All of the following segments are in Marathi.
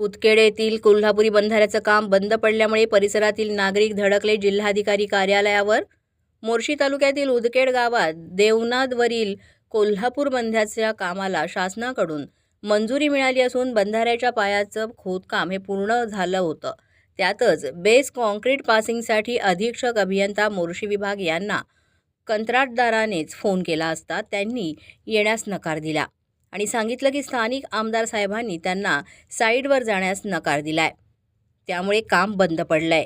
उदकेड येथील कोल्हापुरी बंधाऱ्याचं काम बंद पडल्यामुळे परिसरातील नागरिक धडकले. जिल्हाधिकारी कार्यालयावर मोर्शी तालुक्यातील उदकेड गावात देवनादवरील कोल्हापूर बंधाच्या कामाला शासनाकडून मंजुरी मिळाली असून बंधाऱ्याच्या पायाचं खोदकाम हे पूर्ण झालं होतं. त्यातच बेस कॉन्क्रीट पासिंगसाठी अधीक्षक अभियंता मोर्शी विभाग यांना कंत्राटदारानेच फोन केला असता त्यांनी येण्यास नकार दिला. आणि सांगितलं की स्थानिक आमदार साहेबांनी त्यांना साईडवर जाण्यास नकार दिलाय. त्यामुळे काम बंद पडलंय.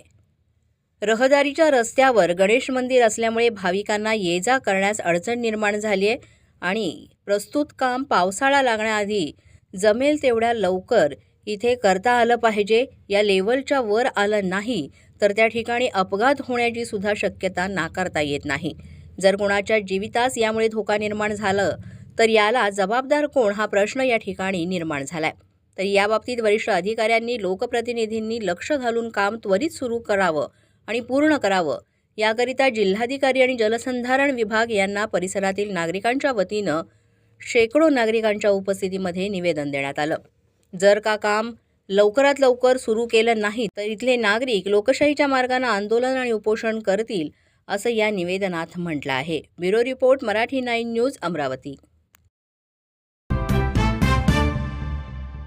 रहदारीच्या रस्त्यावर गणेश मंदिर असल्यामुळे भाविकांना ये जा करण्यास अडचण निर्माण झाली आहे आणि प्रस्तुत काम पावसाळा लागण्याआधी जमेल तेवढ्या लवकर इथे करता आलं पाहिजे या लेवलच्या वर आलं नाही तर त्या ठिकाणी अपघात होण्याची सुद्धा शक्यता नाकारता येत नाही. जर कोणाच्या जीवितास यामुळे धोका निर्माण झालं तर याला जबाबदार कोण हा प्रश्न या ठिकाणी निर्माण झालाय. तर याबाबतीत वरिष्ठ अधिकाऱ्यांनी लोकप्रतिनिधींनी लक्ष घालून काम त्वरित सुरू करावं आणि पूर्ण करावं. याकरिता जिल्हाधिकारी आणि जलसंधारण विभाग यांना परिसरातील नागरिकांच्या वतीनं शेकडो नागरिकांच्या उपस्थितीमध्ये निवेदन देण्यात आलं. जर का काम लवकरात लवकर सुरू केलं नाही तर इथले नागरिक लोकशाहीच्या मार्गानं आंदोलन आणि उपोषण करतील असं या निवेदनात म्हटलं आहे. Bureau report Marathi nine news Amravati.